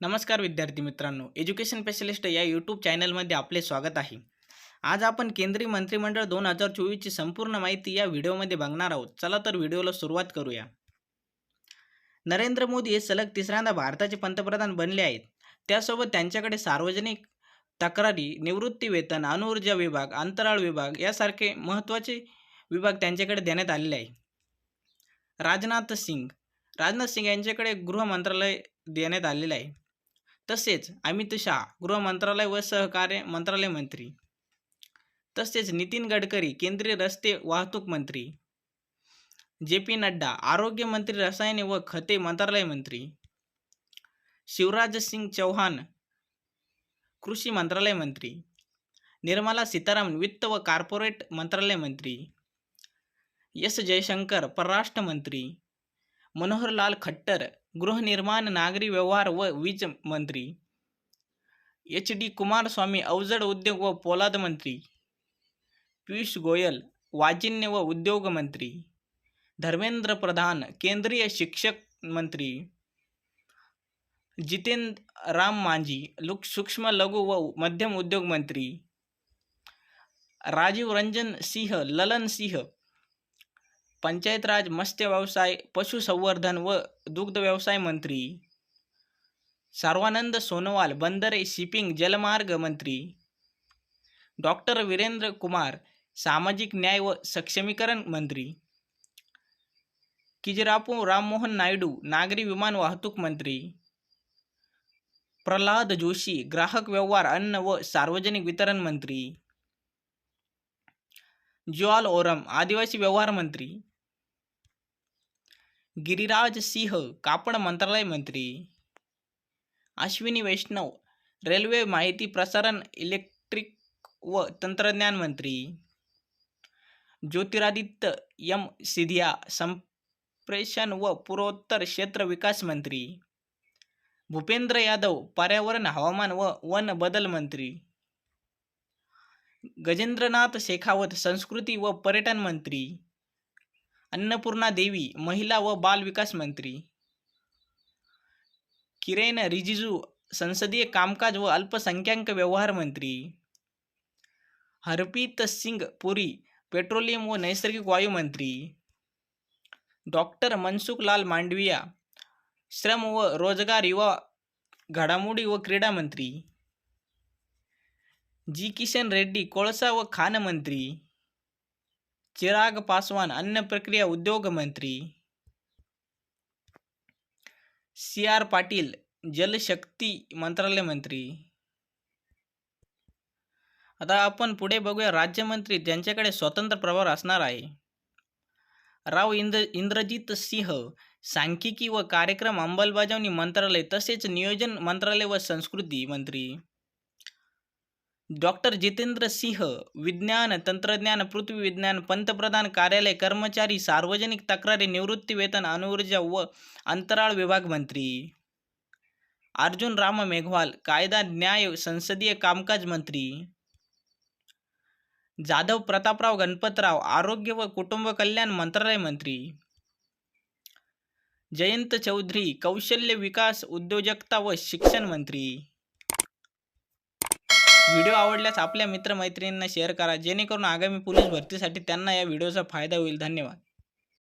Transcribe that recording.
नमस्कार विद्यार्थी मित्रांनो एज्युकेशन स्पेशलिस्ट या यूट्यूब चॅनलमध्ये आपले स्वागत आहे. आज आपण केंद्रीय मंत्रिमंडळ दोन हजार चोवीसची संपूर्ण माहिती या व्हिडिओमध्ये बघणार आहोत. चला तर व्हिडिओला सुरुवात करूया. नरेंद्र मोदी हे सलग तिसऱ्यांदा भारताचे पंतप्रधान बनले आहेत. त्यासोबत त्यांच्याकडे सार्वजनिक तक्रारी निवृत्ती वेतन अणुऊर्जा विभाग अंतराळ विभाग यासारखे महत्त्वाचे विभाग त्यांच्याकडे देण्यात आलेले आहे राजनाथ सिंग राजनाथ सिंग यांच्याकडे गृह मंत्रालय देण्यात आलेलं आहे. तसेच अमित शहा गृहमंत्रालय व सहकार्य मंत्रालय मंत्री. तसेच नितीन गडकरी केंद्रीय रस्ते वाहतूक मंत्री. जे पी नड्डा आरोग्य मंत्री रसायने व खते मंत्रालय मंत्री. शिवराज सिंग चौहान कृषी मंत्रालय मंत्री. निर्मला सीतारामन वित्त व कॉर्पोरेट मंत्रालय मंत्री. एस जयशंकर परराष्ट्र मंत्री. मनोहरलाल खट्टर गृहनिर्माण नागरी व्यवहार व वीज मंत्री. एच डी कुमारस्वामी अवजड उद्योग व पोलाद मंत्री. पियुष गोयल वाजिन्य व उद्योग मंत्री. धर्मेंद्र प्रधान केंद्रीय शिक्षक मंत्री. जितेंद्र राम मांझी लुक सूक्ष्म लघु व मध्यम उद्योग मंत्री. राजीव रंजन सिंह ललन सिंह पंचायत राज मत्स्य व्यवसाय पशुसंवर्धन व दुग्ध व्यवसाय मंत्री. सर्वानंद सोनोवाल बंदरे शिपिंग जलमार्ग मंत्री. डॉक्टर वीरेंद्र कुमार सामाजिक न्याय व सक्षमीकरण मंत्री. किजरापू राममोहन नायडू नागरी विमान वाहतूक मंत्री. प्रल्हाद जोशी ग्राहक व्यवहार अन्न व सार्वजनिक वितरण मंत्री. ज्वाल ओरम आदिवासी व्यवहार मंत्री. गिरिराज सिंह कापड मंत्रालय मंत्री. अश्विनी वैष्णव रेल्वे माहिती प्रसारण इलेक्ट्रिक व तंत्रज्ञान मंत्री. ज्योतिरादित्य यम सिधिया संप्रेषण व पूर्वोत्तर क्षेत्र विकास मंत्री. भूपेंद्र यादव पर्यावरण हवामान व वन बदल मंत्री. गजेंद्रनाथ शेखावत संस्कृती व पर्यटन मंत्री. अन्नपूर्णा देवी महिला व बाल विकास मंत्री. किरेन रिजिजू संसदीय कामकाज व अल्पसंख्याक व्यवहार मंत्री. हरपीत सिंग पुरी पेट्रोलियम व नैसर्गिक वायू मंत्री. डॉक्टर मनसुख लाल मांडविया श्रम व रोजगार युवा घडामोडी व क्रीडा मंत्री. जी किशन रेड्डी कोळसा व खान मंत्री. चिराग पासवान अन्न प्रक्रिया उद्योग मंत्री. सी आर पाटील जलशक्ती मंत्रालय मंत्री. आता आपण पुढे बघूया राज्यमंत्री ज्यांच्याकडे स्वतंत्र प्रभार असणार आहे. राव इंद्र इंद्रजित सिंह सांख्यिकी व कार्यक्रम अंमलबजावणी मंत्रालय तसेच नियोजन मंत्रालय व संस्कृती मंत्री. डॉक्टर जितेंद्र सिंह विज्ञान तंत्रज्ञान पृथ्वी विज्ञान पंतप्रधान कार्यालय कर्मचारी सार्वजनिक तक्रारी निवृत्ती वेतन अणुऊर्जा व अंतराळ विभाग मंत्री. अर्जुन राम मेघवाल कायदा न्याय संसदीय कामकाज मंत्री. जाधव प्रतापराव गणपतराव आरोग्य व कुटुंब कल्याण मंत्रालय मंत्री. जयंत चौधरी कौशल्य विकास उद्योजकता व शिक्षण मंत्री. व्हिडिओ आवडल्यास आपल्या मित्रमैत्रिणींना शेअर करा जेणेकरून आगामी पोलीस भरतीसाठी त्यांना या व्हिडिओचा फायदा होईल. धन्यवाद.